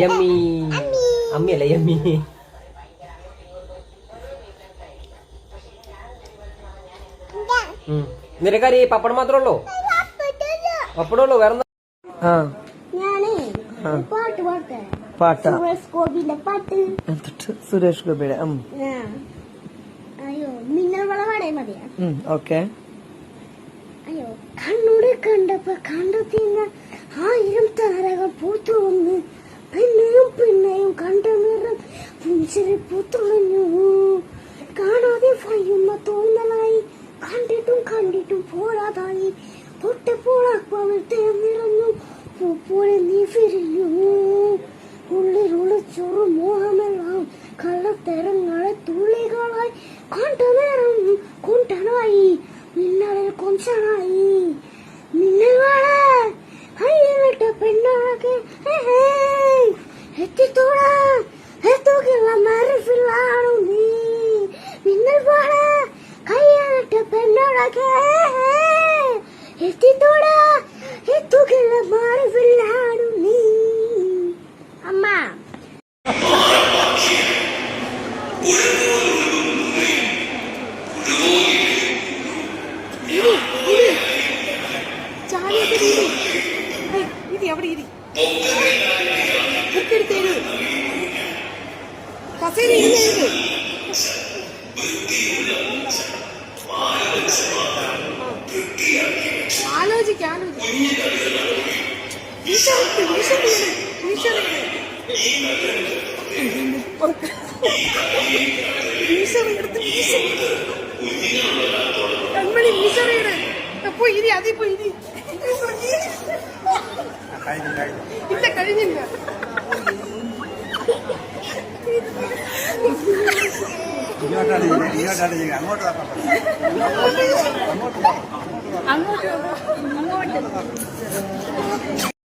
Yummy. അമ്മിയല്ല yummy? ഉം. നിനക്കറി പപ്പടം മാത്രമേ ഉള്ളൂ? പപ്പടം ഉള്ളൂ? വേറെ പാട്ട് സുരേഷ് ഗോപിയുടെ ഓക്കെ. അയ്യോ കണ്ണൂടെ കണ്ടപ്പോ ആയിരം താരകൾ പൂത്തു വന്ന് പിന്നെയും പിന്നെയും കണ്ട നിറം പുഞ്ചിരി പൂത്തുളഞ്ഞു കാണാതെ ഭയുന്ന തോന്നലായി കണ്ടിട്ടും കണ്ടിട്ടും പോരാതായി. തൊട്ടപ്പോൾ അക്വാവിൽ നിറഞ്ഞു. പൂപ്പോലെ നീ വിരിഞ്ഞു. ഉള്ളിൽ ഉളിച്ചൊരു മോഹമെല്ലാം കള്ളത്തരങ്ങളെ തുള്ളികളായി കണ്ട നേരം കൊണ്ടനായി. മിന്നലിൽ കൊഞ്ചനായി. എത്തിത്തോട എത്തുകില്ല മരഫിലാണു നീ മിന്നൽ വാഴ കയ്യിലിട്ട പെണ്ണാകെ എത്തിത്തോട എത്തുകില്ല മരഫിലാണു നീ അമ്മ ചാടിയൊക്കെ വീട് ഇരി അവിടെ ഇരി. ബുക്കെടുത്ത് എഴുത് കസേര ഇരുന്ന് എഴുത് ആലോചിക്ക ആലോചിക്ക കൺമണി ഈശ്വരയുടെ അപ്പൊ ഇരി അതിപ്പോ ഇരി അങ്ങോട്ട് അങ്ങോട്ട്.